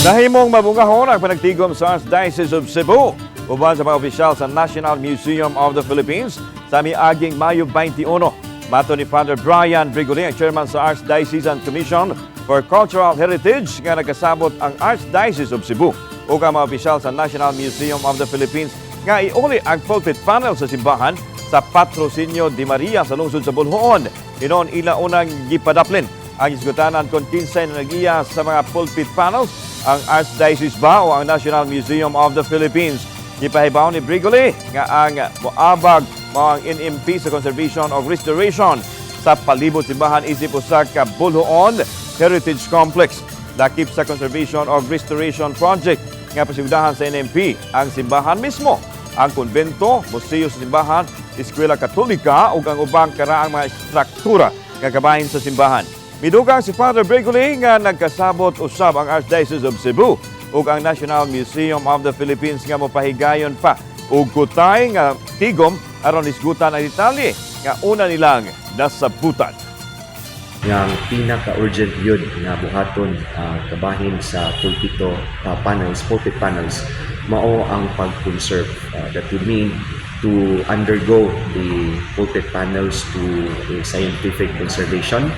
Nahimong mabungahon ang panagtigom sa Archdiocese of Cebu uban sa mga opisyal sa National Museum of the Philippines sa miaging Mayo 21. Mato ni Father Brian Brigoli, ang chairman sa Archdiocesan Commission for Cultural Heritage nga nagkasabot ang Archdiocese of Cebu o ang mga opisyal sa National Museum of the Philippines nga iuli ang pulpit panel sa simbahan sa Patrocinio di Maria sa lungsod sa Bulhoon. Inoon ila unang gipadaplin ang isgutanan kung kinsay na sa mga pulpit panels ang Archdiocese ba o ang National Museum of the Philippines. Gipahibaw ni Brigoli nga ang moabag mao ang NMP sa Conservation of Restoration sa palibot simbahan isip usa ka Bulhoon Heritage Complex. Dakip sa Conservation of Restoration Project nga pasigdahan sa NMP ang simbahan mismo ang konbento, museo sa simbahan, eskwela katolika ug ang ubang karaang mga struktura nga kabahin sa simbahan. Midugang si Father Bregoli nga nagkasabot usab ang Archdiocese of Cebu ug ang National Museum of the Philippines nga mopahigayon pa ug kutay nga tigom aron isgutan ang detalye nga una nilang nasabutan. nga pinaka-urgent yun nga buhaton ah, kabahin sa pulpito ah, panels, pulpit panels, mao ang pag-conserve. Ah, that would mean to undergo the pulpit panels to a scientific conservation